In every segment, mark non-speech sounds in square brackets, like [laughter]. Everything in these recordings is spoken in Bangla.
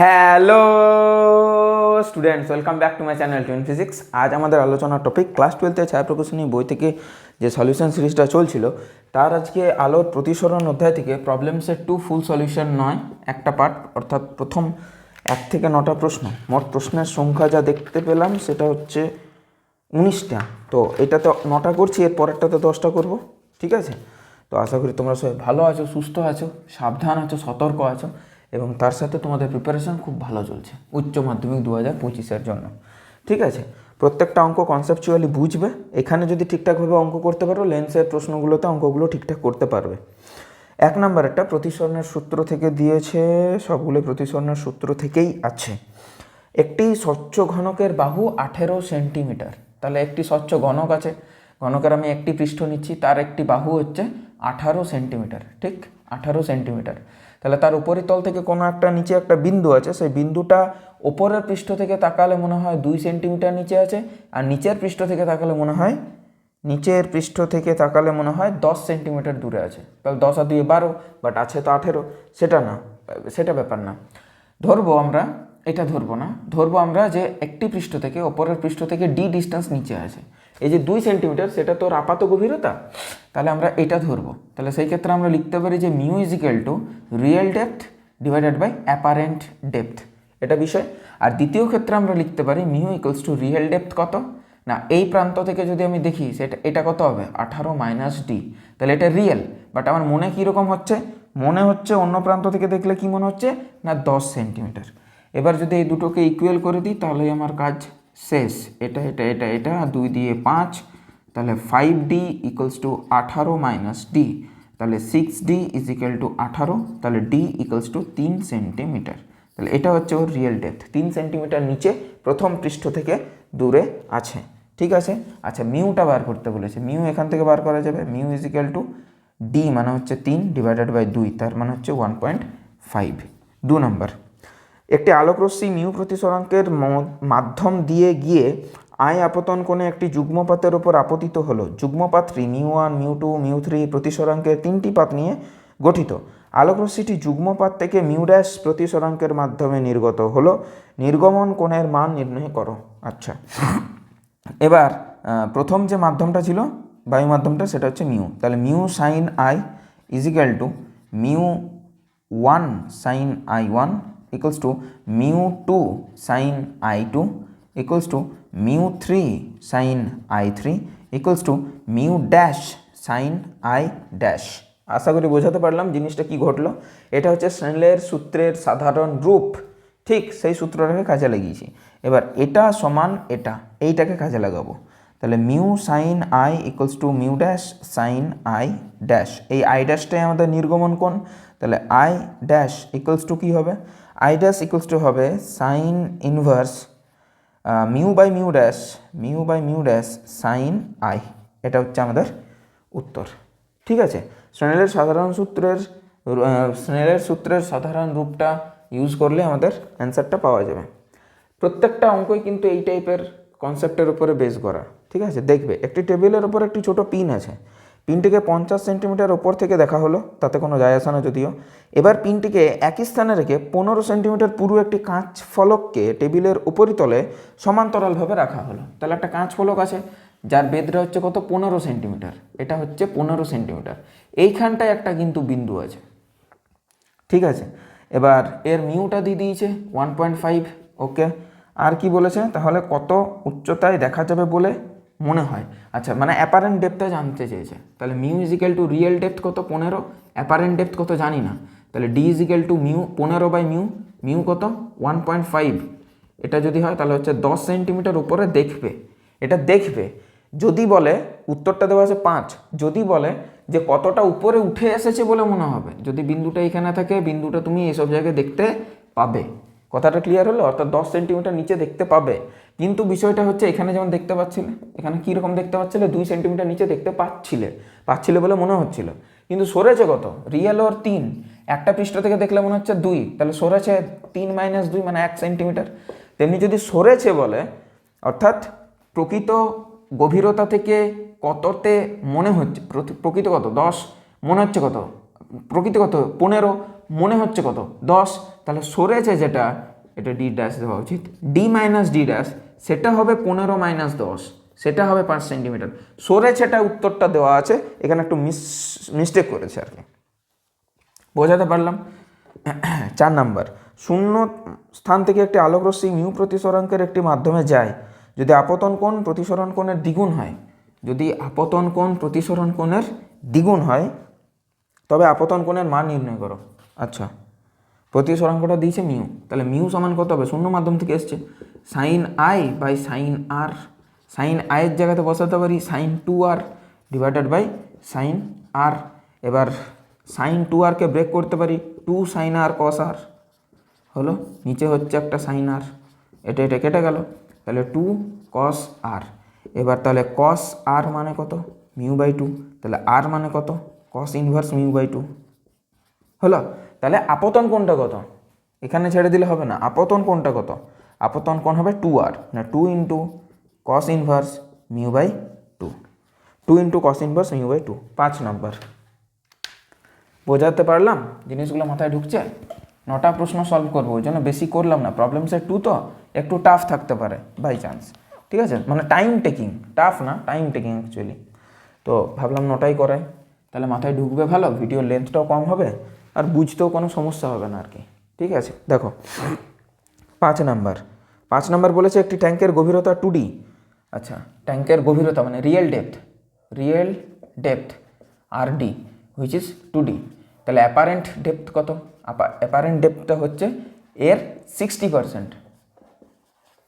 Hello students welcome back to my channel twin physics আজ আমাদের আলোচনার টপিক ক্লাস টুয়েলথে ছায়া প্রকাশনী বই থেকে যে সলিউশন সিরিজটা চলছিল, তার আজকে আলোর প্রতিসরণ অধ্যায় থেকে প্রবলেমসের টু ফুল সলিউশন নয়, একটা পার্ট অর্থাৎ প্রথম এক থেকে নটা প্রশ্ন। মোট প্রশ্নের সংখ্যা যা দেখতে পেলাম সেটা হচ্ছে উনিশটা। তো এটাতে নটা করছি, এর পরেরটাতে দশটা করব, ঠিক আছে? তো আশা করি তোমরা সবাই ভালো আছো, সুস্থ আছো, সাবধান আছো, সতর্ক আছো। এবং তার সাথে তোমাদের প্রিপারেশন খুব ভালো চলছে। উচ্চ মাধ্যমিক দু হাজার পঁচিশের জন্য। ঠিক আছে? প্রত্যেকটা অঙ্ক কনসেপচুয়ালি বুঝবে। এখানে যদি ঠিকঠাকভাবে অঙ্ক করতে পারো লেন্সের প্রশ্নগুলোতে অঙ্কগুলো ঠিকঠাক করতে পারবে। এক নম্বর, একটা প্রতিসরণের সূত্র থেকে দিয়েছে, সবগুলো প্রতিসরণের সূত্র থেকেই আছে। একটি স্বচ্ছ ঘনকের বাহু আঠেরো সেন্টিমিটার। তাহলে একটি স্বচ্ছ ঘনক আছে। ঘনকের আমি একটি পৃষ্ঠ নিচ্ছি, তার একটি বাহু হচ্ছে আঠারো সেন্টিমিটার। ঠিক? আঠারো সেন্টিমিটার। তাহলে তার উপরিতল থেকে কোনো একটা নিচে একটা বিন্দু আছে, সেই বিন্দুটা ওপরের পৃষ্ঠ থেকে তাকালে মনে হয় দুই সেন্টিমিটার নিচে আছে, আর নিচের পৃষ্ঠ থেকে তাকালে মনে হয়, নিচের পৃষ্ঠ থেকে তাকালে মনে হয় দশ সেন্টিমিটার দূরে আছে। তাহলে দশ আর দুই বারো, বাট আছে তো আঠেরো, সেটা না, সেটা ব্যাপার না। ধরবো আমরা, এটা ধরবো না, ধরবো আমরা যে একটি পৃষ্ঠ থেকে ওপরের পৃষ্ঠ থেকে ডি ডিস্টেন্স নিচে আছে। এই যে দুই সেন্টিমিটার সেটা তোর আপাত গভীরতা, তাহলে আমরা এটা ধরবো। তাহলে সেই ক্ষেত্রে আমরা লিখতে পারি যে mu equal to real depth divided by apparent depth এটা বিষয়। আর দ্বিতীয় ক্ষেত্রে আমরা লিখতে পারি mu equals to real depth কত? না, এই প্রান্ত থেকে যদি আমি দেখি, সেটা, এটা কত হবে? আঠারো মাইনাস ডি তাহলে এটা রিয়েল বাট আমার মনে কীরকম হচ্ছে? মনে হচ্ছে অন্য প্রান্ত থেকে দেখলে কি মনে হচ্ছে? না, দশ সেন্টিমিটার এবার যদি এই দুটোকে ইকুয়াল করে দিই তাহলে আমার কাজ শেষ। এটা এটা এটা এটা, দুই দিয়ে পাঁচ, তাহলে ফাইভ ডি ইকুয়ালস টু আঠারো মাইনাস ডি তাহলে six D is equal to আঠারো, তাহলে ডি ইকুয়ালস টু তিন সেন্টিমিটার তাহলে এটা হচ্ছে ওর রিয়েল ডেপথ তিন সেন্টিমিটার নিচে প্রথম পৃষ্ঠ থেকে দূরে আছে। ঠিক আছে? আচ্ছা মিউটা বার করতে বলেছে। মিউ এখান থেকে বার করা যাবে। Mu is equal to D মানে হচ্ছে তিন ডিভাইডেড বাই দুই, তার মানে হচ্ছে ওয়ান পয়েন্ট ফাইভ দু নম্বর একটি আলোকরশ্মি মিউ প্রতিসরাঙ্কের মাধ্যম দিয়ে গিয়ে আয় আপতন কোণে একটি যুগ্মপাতের ওপর আপতিত হলো। যুগ্মপাতটি mu one mu two mu three প্রতিসরাঙ্কের তিনটি পাত নিয়ে গঠিত। আলোকরশ্মিটি যুগ্মপাত থেকে মিউ ড্যাশ প্রতিসরাঙ্কের মাধ্যমে নির্গত হলো। নির্গমন কোণের মান নির্ণয় করো। আচ্ছা। এবার প্রথম যে মাধ্যমটা ছিল, বায়ু মাধ্যমটা, সেটা হচ্ছে মিউ। তাহলে mu sine i equal to mu one sine i one mu two sine i two equals to mu three sine i three equals to mu dash sine i dash আশা করি বোঝাতে পারলাম জিনিসটা কি ঘটলো। এটা হচ্ছে স্নেলের সূত্রের সাধারণ রূপ। ঠিক সেই সূত্রটাকে কাজে লাগিয়েছি। এবার এটা সমান এটা, এইটাকে কাজে লাগাবো। তাহলে mu sine i equals to mu dash sine i dash এই আই ড্যাশটাই আমাদের নির্গমন কোণ। তাহলে আই ড্যাশ ইকুয়ালস টু কী হবে? আই ড্যাশ ইকুয়ালস টু হবে sine inverse mu by mu dash mu by mu dash sine i এটা হচ্ছে আমাদের উত্তর। ঠিক আছে? স্নেলের সাধারণ সূত্রের স্নেলের সূত্রের সাধারণ রূপটা ইউজ করলে আমাদের অ্যান্সারটা পাওয়া যাবে। প্রত্যেকটা অঙ্কই কিন্তু এই টাইপের কনসেপ্টের উপরে বেস করা। ঠিক আছে? দেখবে, একটি টেবিলের ওপর একটি ছোট পিন আছে। পিনটিকে পঞ্চাশ সেন্টিমিটার ওপর থেকে দেখা হলো, তাতে কোনো যায় আসে না যদিও। এবার পিনটিকে একই স্থানে রেখে পনেরো সেন্টিমিটার পুরো একটি কাঁচ ফলককে টেবিলের উপরিতলে সমান্তরালভাবে রাখা হলো। তাহলে একটা কাঁচ ফলক আছে, যার বেদটা হচ্ছে কত? পনেরো সেন্টিমিটার। এটা হচ্ছে পনেরো সেন্টিমিটার। এইখানটায় একটা কিন্তু বিন্দু আছে। ঠিক আছে? এবার এর মিউটা দিয়ে দিয়েছে, ওয়ান পয়েন্ট ফাইভ, ওকে। আর কি বলেছে? তাহলে কত উচ্চতায় দেখা যাবে বলে মনে হয়। আচ্ছা মানে অ্যাপারেন্ট ডেপথটা জানতে চেয়েছে। তাহলে mu equal to real depth কত? পনেরো। অ্যাপারেন্ট ডেপথ কত? জানি না। তাহলে ডি ইজিক্যাল টু মিউ পনেরো বাই মিউ মিউ কত? ওয়ান পয়েন্ট ফাইভ এটা যদি হয়, তাহলে হচ্ছে দশ সেন্টিমিটার উপরে দেখবে। এটা দেখবে। যদি বলে, উত্তরটা দেওয়া আছে পাঁচ। যদি বলে যে কতটা উপরে উঠে এসেছে বলে মনে হবে। যদি বিন্দুটা এখানে থাকে, বিন্দুটা তুমি এইসব জায়গায় দেখতে পাবে। কথাটা ক্লিয়ার হলো? অর্থাৎ দশ সেন্টিমিটার নিচে দেখতে পাবে। কিন্তু বিষয়টা হচ্ছে এখানে যেমন দেখতে পাচ্ছিলে, এখানে কীরকম দেখতে পাচ্ছিলে? দুই সেন্টিমিটার নিচে দেখতে পাচ্ছিলে পাচ্ছিলে বলে মনে হচ্ছিল। কিন্তু সরেছে কত? রিয়েল ওর তিন। একটা পৃষ্ঠ থেকে দেখলে মনে হচ্ছে দুই। তাহলে সরেছে তিন মাইনাস দুই মানে এক সেন্টিমিটার তেমনি যদি সরেছে বলে, অর্থাৎ প্রকৃত গভীরতা থেকে কততে মনে হচ্ছে প্রকৃত কত? দশ। মনে হচ্ছে কত? প্রকৃত কত? পনেরো। মনে হচ্ছে কত? দশ। তাহলে সরেছে যেটা, এটা ডি ড্যাশ দেওয়া উচিত। ডি মাইনাস ডি ড্যাশ সেটা হবে পনেরো মাইনাস দশ, সেটা হবে পাঁচ সেন্টিমিটার সরেছেটা উত্তরটা দেওয়া আছে, এখানে একটু মিস মিস্টেক করেছে আর কি। বোঝাতে পারলাম? [clears throat] চার নাম্বার শূন্য স্থান থেকে একটি আলোকরশ্মি মিউ প্রতিসরাঙ্কের একটি মাধ্যমে যায়। যদি আপতন কোণ প্রতিসরণ কোণের দ্বিগুণ হয়, যদি আপতন কোণ প্রতিসরণ কোণের দ্বিগুণ হয়, তবে আপতন কোণের মান নির্ণয় করো। আচ্ছা প্রতিসরাঙ্কটা দিয়েছে মিউ। তাহলে মিউ সমান কত হবে? শূন্য মাধ্যম থেকে এসছে। Sine i by sine r sine আয়ের জায়গাতে বসাতে পারি sine two r divided by sine r এবার সাইন টু আরকে ব্রেক করতে পারি টু সাইন আর কস আর হলো, নিচে হচ্ছে একটা সাইন আর এটা এটা কেটে গেল, তাহলে টু কস আর এবার তাহলে কস আর মানে কত? মিউ বাই টু তাহলে আর মানে কত? Cos inverse mu by two হলো, তাহলে আপতন কোনটা কত? এখানে ছেড়ে দিলে হবে না, আপতন কোনটা কত? আপতন কোণ হবে টু আর না two into cos inverse mu by two two into cos inverse mu by two পাঁচ নম্বর বোঝাতে পারলাম? জিনিসগুলো মাথায় ঢুকছে? নটা প্রশ্ন সলভ করব, ওই জন্য বেশি করলাম না। প্রবলেম সেট টু তো একটু টাফ থাকতে পারে বাই চান্স ঠিক আছে? মানে টাইম টেকিং টাফ না টাইম টেকিং অ্যাকচুয়ালি তো ভাবলাম নটাই করাই। তাহলে মাথায় ঢুকবে ভালো ভিডিও লেন্থটাও কম হবে, আর বুঝতেও কোনো সমস্যা হবে না আর কি। ঠিক আছে? দেখো, পাঁচ নাম্বার পাঁচ নাম্বার বলেছে একটি ট্যাঙ্কের গভীরতা টু ডি আচ্ছা ট্যাঙ্কের গভীরতা মানে real depth real depth R D which is two D তাহলে অ্যাপারেন্ট ডেপথ কত? অ্যাপারেন্ট ডেপথটা হচ্ছে এর সিক্সটি পারসেন্ট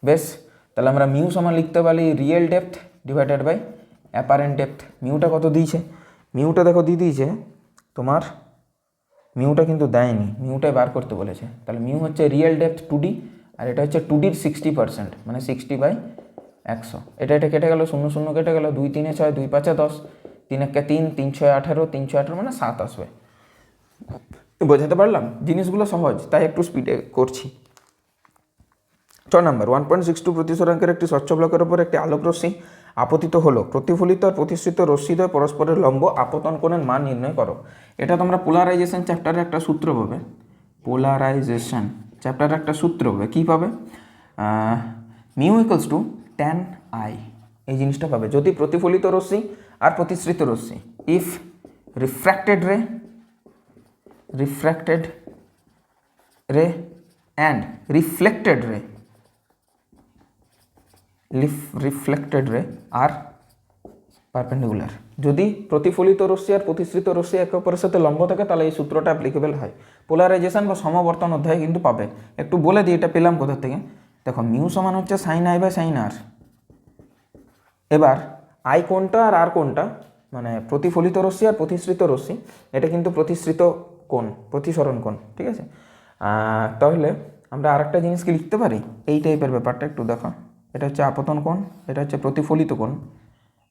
বেশ, তাহলে আমরা মিউ সমান লিখতে পারি real depth divided by apparent depth মিউটা কত দিয়েছে? মিউটা দেখো দিয়ে দিয়েছে তোমার মিউটা কিন্তু দেয়নি মিউটাই বার করতে বলেছে। তাহলে মিউ হচ্ছে রিয়েল ডেপথ টু ডি আর এটা হচ্ছে টু ডির সিক্সটি পার্সেন্ট মানে সিক্সটি বাই একশো। এটা এটা কেটে গেলো, শূন্য শূন্য কেটে গেলো, দুই তিনে ছয়, দুই পাঁচে দশ, তিন একে তিন তিন ছয় আঠারো, তিন ছয় আঠারো মানে সাত আসবে। বোঝাতে পারলাম? জিনিসগুলো সহজ, তাই একটু স্পিডে করছি। ছ নম্বর ওয়ান পয়েন্ট সিক্স টু প্রতিসরাঙ্কের একটি স্বচ্ছ ব্লকের উপর একটি আলোক রশ্মি আপতিত হলো। প্রতিফলিত আর প্রতিষ্ঠিত রশ্মিদ্বয় পরস্পরের লম্ব আপতন কোণের মান নির্ণয় করো। এটা তোমরা পোলারাইজেশন চ্যাপ্টারে একটা সূত্র পাবে। পোলারাইজেশন চ্যাপ্টারে একটা সূত্র পাবে কী পাবে? Mu equals to tan i এই জিনিসটা পাবে। যদি প্রতিফলিত রশ্মি আর প্রতিশ্রিত রশ্মি if refracted ray refracted ray and reflected ray reflected ray R perpendicular যদি প্রতিফলিত রশ্মি আর প্রতিশ্রিত রশ্মি একে অপরের সাথে লম্ব থাকে, তাহলে এই সূত্রটা অ্যাপ্লিকেবল হয়। পোলারাইজেশন বা সমবর্তন অধ্যায় কিন্তু পাবে। একটু বলে দিই, এটা পেলাম কোথা থেকে? দেখো মিউ সমান হচ্ছে sine i by sine r এবার আই কোনটা আর আর কোনটা? মানে প্রতিফলিত রশ্মি আর প্রতিশ্রিত রশ্মি, এটা কিন্তু প্রতিশ্রিত কোণ, প্রতিসরণ কোণ, ঠিক আছে? তাহলে আমরা আরেকটা জিনিস কি লিখতে পারি? এই টাইপের ব্যাপারটা একটু দেখো। এটা হচ্ছে আপতন কোণ, এটা হচ্ছে প্রতিফলিত কোণ।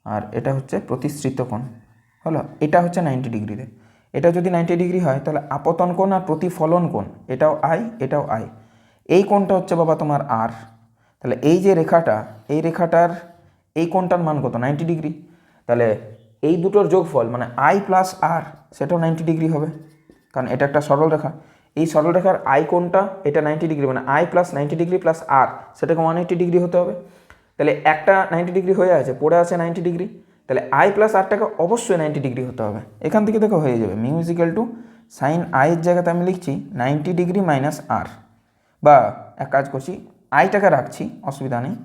আর এটা হচ্ছে প্রতিশ্রিত কোণ। হলো, এটা হচ্ছে নাইনটি ডিগ্রিতে। এটা যদি নাইনটি ডিগ্রি হয়, তাহলে আপতন কোণ আর প্রতিফলন কোণ, এটাও আই এটাও আই এই কোণটা হচ্ছে বাবা তোমার আর তাহলে এই যে রেখাটা, এই রেখাটার, এই কোণটার মান কত? Ninety degree. তাহলে এই দুটোর যোগফল মানে আই প্লাস আর সেটাও নাইনটি ডিগ্রি হবে। কারণ এটা একটা সরল রেখা। এই সরল রেখার আই কোণটা, এটা নাইনটি ডিগ্রি মানে i plus ninety degree plus r সেটাকে ওয়ান এইটি ডিগ্রি হতে হবে। তাহলে একটা নাইনটি ডিগ্রি হয়ে আছে, পড়ে আছে নাইনটি ডিগ্রি তাহলে আই প্লাস আরটাকে অবশ্যই নাইনটি ডিগ্রি হতে হবে। এখান থেকে দেখো হয়ে যাবে মিউজিক্যাল টু সাইন আইয়ের জায়গাতে আমি লিখছি নাইনটি ডিগ্রি মাইনাস আর বা এক কাজ করছি আইটাকে রাখছি, অসুবিধা নেই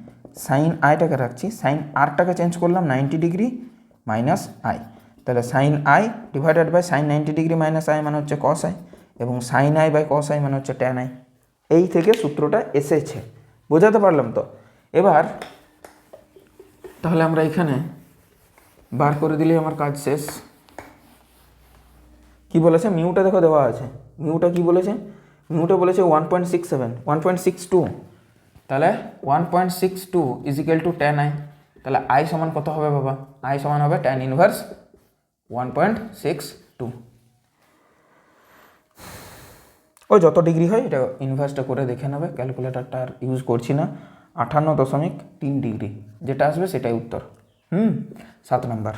সাইন আইটাকে রাখছি সাইন আরটাকে চেঞ্জ করলাম নাইনটি ডিগ্রি মাইনাস আই তাহলে sine i divided by sine ninety degree minus i মানে হচ্ছে কস আই এবং sine i by cos i মানে হচ্ছে ট্যান আই এই থেকে সূত্রটা এসেছে, বোঝাতে পারলাম তো? এবার তাহলে আমরা এখানে বার করে দিলেই আমার কাজ শেষ। কি বলেছে? মিউটা দেখো দেওয়া আছে। মিউটা কি বলেছে? মিউটা বলেছে one point six seven one point six two তাহলে one point six two equal to tan i তাহলে আই সমান কত হবে বাবা? আই সমান হবে tan inverse one point six two ওই যত ডিগ্রি হয়, এটা ইনভার্সটা করে দেখে নেবে। ক্যালকুলেটারটা আর ইউজ করছি না। আটান্ন দশমিক তিন ডিগ্রি। যেটা আসবে সেটাই উত্তর। হুম, সাত নম্বর।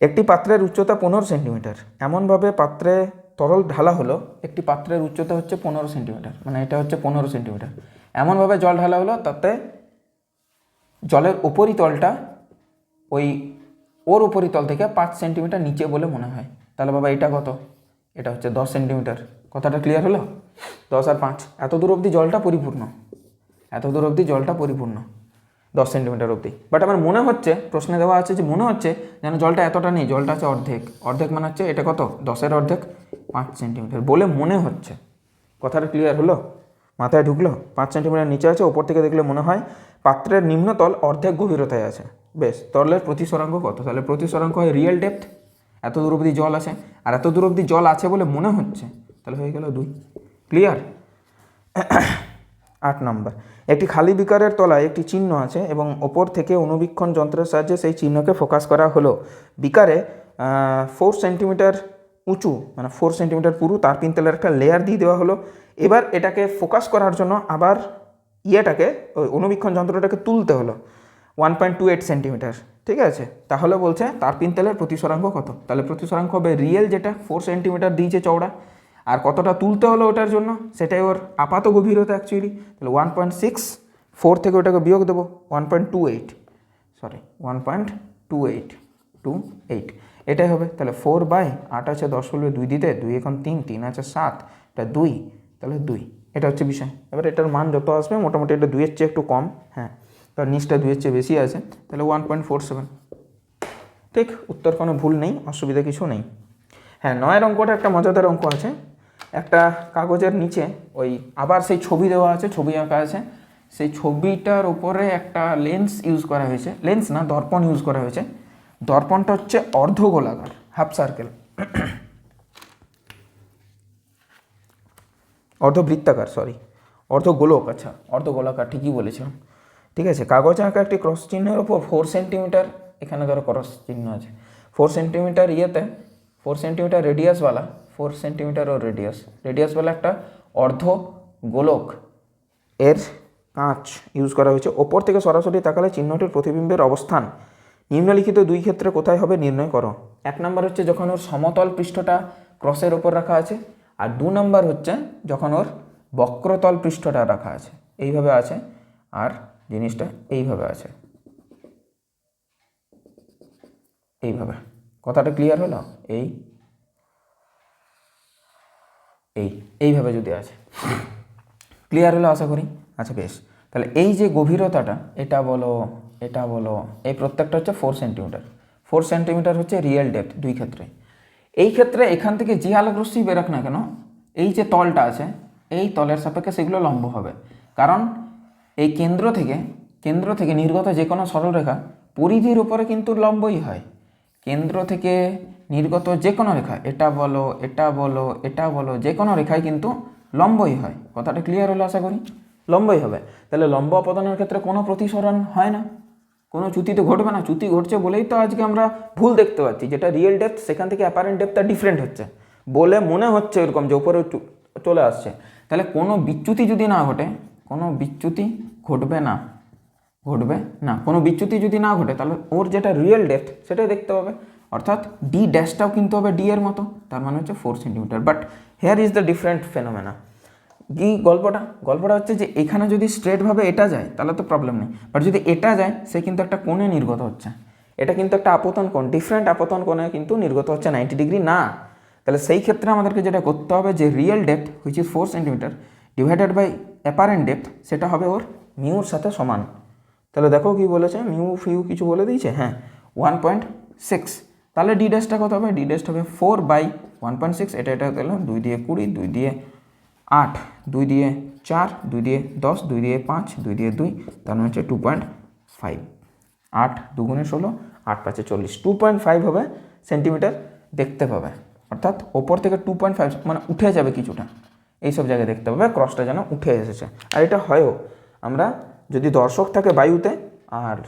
একটি পাত্রের উচ্চতা পনেরো সেন্টিমিটার। এমনভাবে পাত্রে তরল ঢালা হলো, একটি পাত্রের উচ্চতা হচ্ছে পনেরো সেন্টিমিটার। মানে এটা হচ্ছে পনেরো সেন্টিমিটার। এমনভাবে জল ঢালা হলো, তাতে জলের উপরিতলটা ওই ওর উপরিতল থেকে পাঁচ সেন্টিমিটার নিচে বলে মনে হয়। তাহলে বাবা, এটা কত? এটা হচ্ছে দশ সেন্টিমিটার। কথাটা ক্লিয়ার হলো? দশ আর পাঁচ। এত দূর অবধি জলটা পরিপূর্ণ। এত দূর অবধি জলটা পরিপূর্ণ, দশ সেন্টিমিটার অবধি। বাট আমার মনে হচ্ছে, প্রশ্নে দেওয়া আছে যে মনে হচ্ছে যেন জলটা এতটা নেই, জলটা আছে অর্ধেক। অর্ধেক মানে হচ্ছে এটা কত? দশের অর্ধেক, পাঁচ সেন্টিমিটার বলে মনে হচ্ছে। কথাটা ক্লিয়ার হলো? মাথায় ঢুকলো? পাঁচ সেন্টিমিটার নিচে আছে, ওপর থেকে দেখলে মনে হয় পাত্রের নিম্নতল অর্ধেক গভীরতায় আছে। বেশ, তরলের প্রতিসরাঙ্ক কত? তাহলে প্রতিসরাঙ্ক হয় রিয়েল ডেপথ এত দূর অবধি জল আছে, আর এত দূর অবধি জল আছে বলে মনে হচ্ছে? তাহলে হয়ে গেল দুই। ক্লিয়ার আট নম্বর। একটি খালি বিকারের তলায় একটি চিহ্ন আছে এবং ওপর থেকে অনুবীক্ষণ যন্ত্রের সাহায্যে সেই চিহ্নকে ফোকাস করা হলো। বিকারে ফোর সেন্টিমিটার উঁচু মানে ফোর সেন্টিমিটার পুরু, তার পিন তেলের একটা লেয়ার দিয়ে দেওয়া হলো। এবার এটাকে ফোকাস করার জন্য আবার ইয়েটাকে, ওই অনুবীক্ষণ যন্ত্রটাকে তুলতে হলো। One point two eight centimetre ঠিক আছে? তাহলে বলছে তার পিন তেলের প্রতিসরাঙ্ক কত? তাহলে প্রতিসরাঙ্ক হবে রিয়েল যেটা ফোর সেন্টিমিটার দিয়েছে চওড়া। আর কতটা তুলতে হলো ওটার জন্য? সেটাই ওর আপাত গভীরতা অ্যাকচুয়ালি তাহলে ওয়ান পয়েন্ট সিক্স ফোর থেকে ওটাকে বিয়োগ দেবো one point two eight sorry one point two eight two eight এটাই হবে, তাহলে ফোর বাই আট আছে দশ হলে দুই দিতে, দুই এখন তিন তিন আছে সাত, এটা দুই, তাহলে দুই। এটা হচ্ছে বিষয়। এবার এটার মান যত আসবে, মোটামুটি এটা দুইয়ের চেয়ে একটু কম হ্যাঁ। তার নিচটা দুইয়ের চেয়ে বেশি আছে, তাহলে ওয়ান পয়েন্ট ফোর সেভেন ঠিক, উত্তর কোনো ভুল নেই, অসুবিধা কিছু নেই। হ্যাঁ নয়ের অঙ্কটা একটা মজাদার অঙ্ক আছে। একটা কাগজের নিচে ওই আবার সেই ছবি দেওয়া আছে, ছবি আঁকা আছে। সেই ছবিটার উপরে একটা লেন্স ইউজ করা হয়েছে। লেন্স না, দর্পণ ইউজ করা হয়েছে। দর্পণটা হচ্ছে অর্ধগোলাকার হাফ সার্কেল অর্ধবৃত্তাকার সরি অর্ধগোলক আচ্ছা অর্ধগোলাকার, ঠিকই বলেছিলাম। ঠিক আছে, কাগজে আঁকা একটি ক্রস চিহ্নের ওপর ফোর সেন্টিমিটার এখানে ধরো ক্রস চিহ্ন আছে। ফোর সেন্টিমিটার ইয়েতে ফোর সেন্টিমিটার রেডিয়াসওয়ালা ফোর সেন্টিমিটার ও রেডিয়াস রেডিয়াসওয়ালা একটা অর্ধ গোলক এর কাঁচ ইউজ করা হয়েছে। ওপর থেকে সরাসরি তাকালে চিহ্নটির প্রতিবিম্বের অবস্থান। নিম্নলিখিত দুই ক্ষেত্রে কোথায় হবে নির্ণয় করো। এক নম্বর হচ্ছে যখন ওর সমতল পৃষ্ঠটা ক্রসের ওপর রাখা আছে। আর দু নম্বর হচ্ছে যখন ওর বক্রতল পৃষ্ঠটা রাখা আছে। এইভাবে আছে। আর জিনিসটা এইভাবে আছে। এইভাবে। কথাটা ক্লিয়ার হলো? এই এই, এইভাবে যদি আছে। ক্লিয়ার হলো আশা করি? আচ্ছা বেশ। তাহলে এই যে গভীরতাটা, এটা বলো এটা বলো, এই প্রত্যেকটা হচ্ছে ফোর সেন্টিমিটার ফোর সেন্টিমিটার হচ্ছে রিয়েল ডেপথ দুই ক্ষেত্রে। এই ক্ষেত্রে এখান থেকে যে আলোক রশ্মি বেরোক না কেন, এই যে তলটা আছে, এই তলের সাপেক্ষে সেগুলো লম্ব হবে। কারণ এই কেন্দ্র থেকে কেন্দ্র থেকে নির্গত যে কোনো সরলরেখা পরিধির উপরে কিন্তু লম্বই হয়। কেন্দ্র থেকে নির্গত যে কোনো রেখা এটা বলো এটা বলো এটা বলো, যে কোনো রেখায় কিন্তু লম্বই হয়। কথাটা ক্লিয়ার হলো আশা করি? লম্বই হবে। তাহলে লম্ব অপদানের ক্ষেত্রে কোনো প্রতিসরণ হয় না। কোনো চ্যুতি তো ঘটবে না। চ্যুতি ঘটছে বলেই তো আজকে আমরা ভুল দেখতে পাচ্ছি। যেটা রিয়েল ডেপথ সেখান থেকে অ্যাপারেন্ট ডেপথটা ডিফারেন্ট হচ্ছে। বলে মনে হচ্ছে এরকম যে উপরে চলে আসছে। তাহলে কোনো বিচ্যুতি যদি না ঘটে, কোনো বিচ্যুতি ঘটবে না। ঘটবে? না, কোনো বিচ্যুতি যদি না ঘটে, তাহলে ওর যেটা রিয়েল ডেপথ সেটাই দেখতে হবে অর্থাৎ ডি ড্যাশটাও কিন্তু হবে ডি এর মতো, তার মানে হচ্ছে four centimetre but here is the different phenomena কি গল্পটা? গল্পটা হচ্ছে যে এখানে যদি স্ট্রেটভাবে এটা যায়, তাহলে তো প্রবলেম নেই। বাট যদি এটা যায়, সে কিন্তু একটা কোণে নির্গত হচ্ছে। এটা কিন্তু একটা আপতন কোণ ডিফারেন্ট আপতন কোণে কিন্তু নির্গত হচ্ছে নাইনটি ডিগ্রি না। তাহলে সেই ক্ষেত্রে আমাদেরকে যেটা করতে হবে যে real depth which is four centimetre divided by apparent depth সেটা হবে ওর মিউর সাথে সমান। তাহলে দেখো কি বলেছে মিউ ফিউ কিছু বলে দিয়েছে হ্যাঁ ওয়ান পয়েন্ট সিক্স তাহলে ডি ড্যাশটা কত হবে? ডি ড্যাশটা হবে four by one point six এটা এটা দিলাম দুই দিয়ে কুড়ি, দুই দিয়ে আট, দুই দিয়ে চার, দুই দিয়ে দশ, দুই দিয়ে পাঁচ, দুই দিয়ে দুই, তার মানে হচ্ছে টু পয়েন্ট ফাইভ আট দুগুণে ষোলো, আট পাঁচে চল্লিশ। টু পয়েন্ট ফাইভ হবে সেন্টিমিটার দেখতে পাবে। অর্থাৎ ওপর থেকে টু পয়েন্ট ফাইভ মানে উঠে যাবে কিছুটা। এইসব জায়গায় দেখতে পাবে ক্রসটা যেন উঠে এসেছে। আর এটা হয়ও, আমরা যদি দর্শক থাকে বায়ুতে আর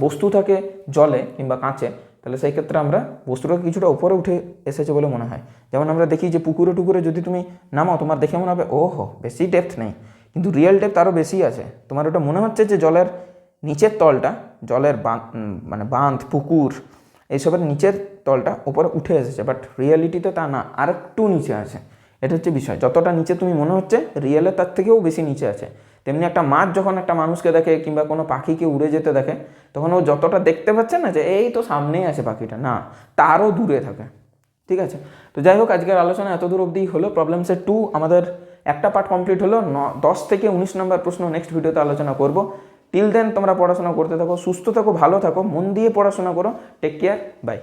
বস্তু থাকে জলে কিংবা কাঁচে, তাহলে সেই ক্ষেত্রে আমরা বস্তুটা কিছুটা উপরে উঠে এসেছে বলে মনে হয়। যেমন আমরা দেখি যে পুকুরে টুকুরে যদি তুমি নামাও, তোমার দেখে মনে হবে, ওহো, বেশি ডেপথ নেই। কিন্তু রিয়েল ডেপথ আরও বেশি আছে। তোমার ওটা মনে হচ্ছে যে জলের নিচের তলটা, জলের মানে বাঁধ, পুকুর, এইসবের নিচের তলটা উপরে উঠে এসেছে। বাট রিয়েলিটিতে তা না আর একটু নিচে আছে। এটা হচ্ছে বিষয়। যতটা নিচে তুমি মনে হচ্ছে রিয়েলে তার থেকেও বেশি নিচে আছে। তেমনি একটা মাছ যখন একটা মানুষকে দেখে কিংবা কোনো পাখিকে উড়ে যেতে দেখে, তখন ও যতটা দেখতে পাচ্ছে না যে এই তো সামনেই আছে পাখিটা, না, তারও দূরে থাকে। ঠিক আছে? তো যাই হোক, আজকের আলোচনা এত দূর অবধি হলো। প্রবলেম সেট টু আমাদের একটা পার্ট কমপ্লিট হলো। ন, দশ থেকে উনিশ নম্বর প্রশ্ন নেক্সট ভিডিওতে আলোচনা করব। টিল দেন তোমরা পড়াশোনা করতে থাকো, সুস্থ থাকো, ভালো থাকো, মন দিয়ে পড়াশোনা করো। Take care bye